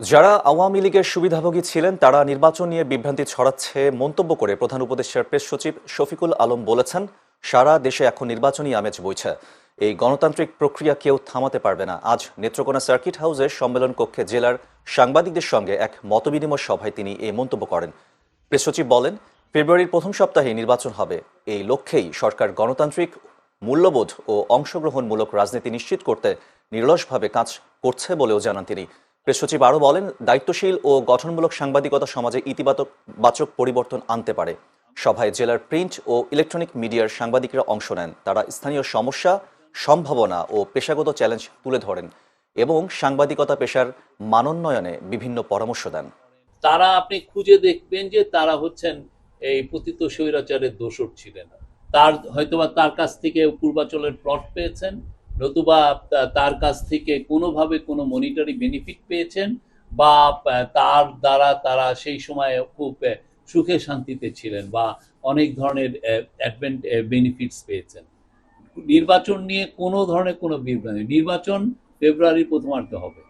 যারা আওয়ামী লীগের সুবিধাভোগী ছিলেন, তারা নির্বাচন নিয়ে বিভ্রান্তি ছড়াচ্ছে মন্তব্য করে প্রধান উপদেষ্টার প্রেস সচিব শফিকুল আলম বলেছেন, সারা দেশে এখন নির্বাচনী আমেজ বইছে। এই গণতান্ত্রিক প্রক্রিয়া কেউ থামাতে পারবে না। আজ নেত্রকোনা সার্কিট হাউসের সম্মেলন কক্ষে জেলার সাংবাদিকদের সঙ্গে এক মতবিনিময় সভায় তিনি এই মন্তব্য করেন। প্রেস সচিব বলেন, ফেব্রুয়ারির প্রথম সপ্তাহে নির্বাচন হবে। এই লক্ষ্যেই সরকার গণতান্ত্রিক, মূল্যবোধ ও অংশগ্রহণমূলক রাজনীতি নিশ্চিত করতে নিরলসভাবে কাজ করছে বলেও জানান তিনি। প্রেস সচিব আরও বলেন, দায়িত্বশীল ও গঠনমূলক সাংবাদিকতা সমাজে ইতিবাচক, বাচক পরিবর্তন আনতে পারে। সভায় জেলার প্রিন্ট ও ইলেকট্রনিক মিডিয়ার সাংবাদিকরা অংশ নেন। তারা স্থানীয় সমস্যা, সম্ভাবনা ও পেশাগত চ্যালেঞ্জ তুলে ধরেন এবং সাংবাদিকতা পেশার মানোন্নয়নে বিভিন্ন পরামর্শ দেন। তারা আপনি খুঁজে দেখবেন যে তারা হচ্ছেন এই পতিত স্বৈরাচারের দোষর ছিলেন। তার হয়তোবা তার কাছ থেকে পূর্বাচলের প্লট পেয়েছেন। নতুবা তার কাছ থেকে কোনোভাবে কোনো মনিটারি বেনিফিট পেয়েছেন বা তার দ্বারা তারা সেই সময় খুব সুখে শান্তিতে ছিলেন বা অনেক ধরনের অ্যাডভেন্ট বেনিফিটস পেয়েছেন। নির্বাচন নিয়ে কোনো ধরনের কোনো বিভ্রান্তি নির্বাচন ফেব্রুয়ারির প্রথমার্ধ হবে।